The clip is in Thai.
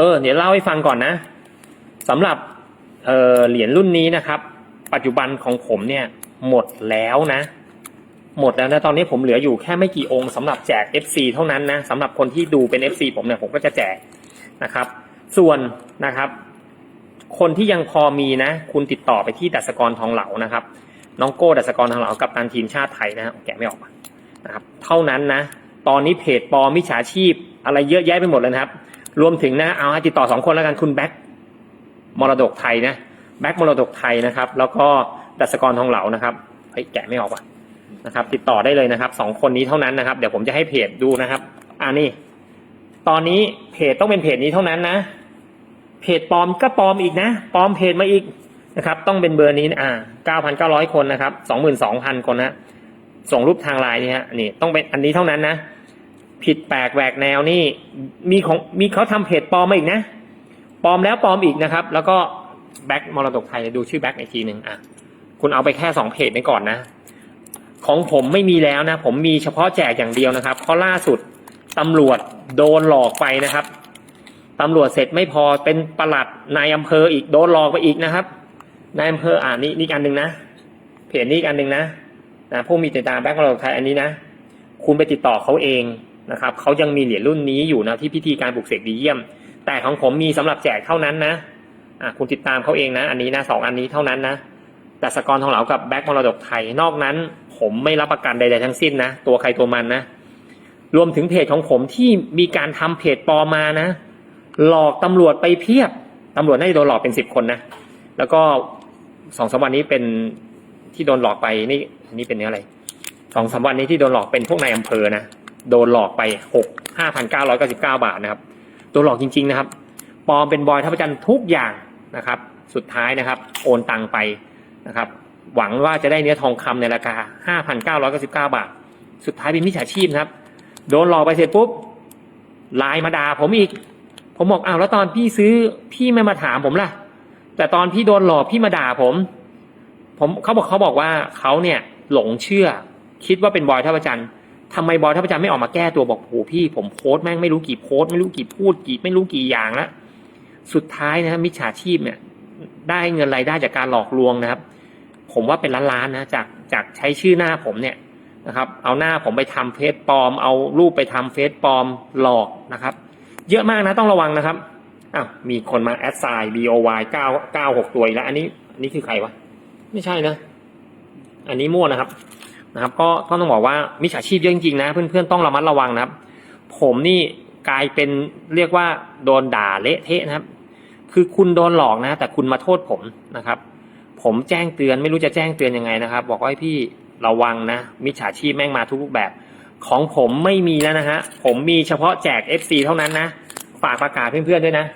ออ เดี๋ยวเล่าให้ฟังก่อนนะสำหรับเออเหรียญรุ่นนี้นะครับ ปัจจุบันของผมเนี่ยหมดแล้วนะ หมดแล้วนะตอนนี้ผมเหลืออยู่แค่ไม่กี่องค์สำหรับแจก FC เท่านั้นนะสำหรับคนที่ดูเป็น FC ผมเนี่ยผมก็จะแจกนะครับ ส่วนนะครับ คนที่ยังพอมีนะ คุณติดต่อไปที่ดัชกรทองเหลานะครับ น้องโก้ดัชกรทองเหลากับตันทีมชาติไทยนะฮะแกะไม่ออกมานะครับ เท่านั้นนะ ตอนนี้เพจปลอมมิจฉาชีพ อะไรเยอะแยะไปหมดเลยนะครับ รวมถึงนะ เอาให้ติดต่อสองคนแล้วกันคุณแบ็คมรดกไทยนะแบ็คมรดกไทยนะครับ แล้วก็ดัชกรทองเหลานะครับเฮ้ยแกะไม่ออกว่ะนะครับ ติดต่อได้เลยนะครับสองคนนี้เท่านั้นนะครับ เดี๋ยวผมจะให้เพจดูนะครับอ่านี่ ตอนนี้เพจต้องเป็นเพจนี้เท่านั้นนะ เพจปลอมก็ปลอมอีกนะปลอมเพจมาอีกนะครับ ต้องเป็นเบอร์นี้อ่าเก้าพันะอ่า9,900คนนะครับ22,000คนนะส่งรูปทางไลน์นี่ฮะนี่ต้องเป็นอันนี้เท่านั้นนะ ผิดแปลกแหวกแนวนี่มีของมีเขาทำเพจปลอมมาอีกนะปลอมแล้วปลอมอีกนะครับ แล้วก็แบ็คมรดกไทยดูชื่อแบ็คอีกทีหนึ่งอะคุณเอาไปแค่สองเพจไปก่อนนะ ของผมไม่มีแล้วนะ ผมมีเฉพาะแจกอย่างเดียวนะครับเพราะล่าสุดตำรวจโดนหลอกไปนะครับตำรวจเสร็จไม่พอเป็นประหลัดนายอำเภออีกโดนหลอกไปอีกนะครับนายอำเภออ่านี่นี่อีกอันหนึ่งนะเพจนี้อีกอันหนึ่งนะนะผู้มีติดตามแบ็คมรดกไทยอันนี้นะ คุณไปติดต่อเขาเอง นะครับเขายังมีเหรียญรุ่นนี้อยู่นะที่พิธีการปลุกเสกดีเยี่ยม แต่ของผมมีสำหรับแจกเท่านั้นนะอะคุณติดตามเขาเองนะ อันนี้นะสองอันนี้เท่านั้นนะแต่สกรทองเหลากับแบ็คมรดกไทยนอกนั้น ผมไม่รับประกันใดๆทั้งสิ้นนะตัวใครตัวมันนะรวมถึงเพจของผมที่มีการทำเพจปลอมมานะ หลอกตำรวจไปเพียบตำรวจน่าจะโดนหลอกเป็นสิบคนนะแล้วก็สองสามวันนี้เป็นที่โดนหลอกไปนี่นี่เป็นเนื้ออะไรสองสามวันนี้ที่โดนหลอกเป็นพวกนายอำเภอนะ โดนหลอกไปหกห้าพันเก้าร้อยเก้าสิบเก้าบาทนะครับโดนหลอกจริง ๆ นะครับปลอมเป็นบอยทัพจันทร์ทุกอย่างนะครับ สุดท้ายนะครับ โอนตังไปนะครับ หวังว่าจะได้เนื้อทองคำในราคาห้าพันเก้าร้อยเก้าสิบเก้าบาท สุดท้ายเป็นมิจฉาชีพนะครับ โดนหลอกไปเสร็จปุ๊บไลน์มาด่าผมอีก ผมบอกอ้าวแล้วตอนพี่ซื้อพี่ไม่มาถามผมล่ะ แต่ตอนพี่โดนหลอกพี่มาด่าผม ผมเขาบอกเขาบอกว่าเขาเนี่ยหลงเชื่อ คิดว่าเป็นบอยท่าประจันทร์ ทำไมบอยท่าประจันไม่ออกมาแก้ตัวบอกโอ้พี่ผมโพสต์แม่งไม่รู้กี่โพสต์ไม่รู้กี่พูดกี่ไม่รู้กี่อย่างล้วสุดท้ายนะมิจฉาชีพเนี่ย ได้เงินรายได้จากการหลอกลวงนะครับ ผมว่าเป็นล้านๆนะจากจากใช้ชื่อหน้าผมเนี่ยนะครับ เอาหน้าผมไปทำเฟซปลอม เอารูปไปทำเฟซปลอมหลอกนะครับ เยอะมากนะต้องระวังนะครับอ้าวมีคนมาแอดไซน์ B O Y เก้าเก้าหกตัวแล้ว อันนี้อันนี้คือใครวะ ไม่ใช่นะ อันนี้มั่วนะครับ นะครับ ก็ต้องบอกว่ามิจฉาชีพเยอะจริงๆนะเพื่อนๆต้องระมัดระวังนะครับ ผมนี่กลายเป็นเรียกว่าโดนด่าเละเทะนะครับ คือคุณโดนหลอกนะ แต่คุณมาโทษผมนะครับ ผมแจ้งเตือนไม่รู้จะแจ้งเตือนยังไงนะครับ บอกว่าให้พี่ระวังนะมิจฉาชีพแม่งมาทุกรูปแบบ ของผมไม่มีแล้วนะฮะผมมีเฉพาะแจก FC เท่านั้นนะฝากประกาศเพื่อนๆด้วยนะ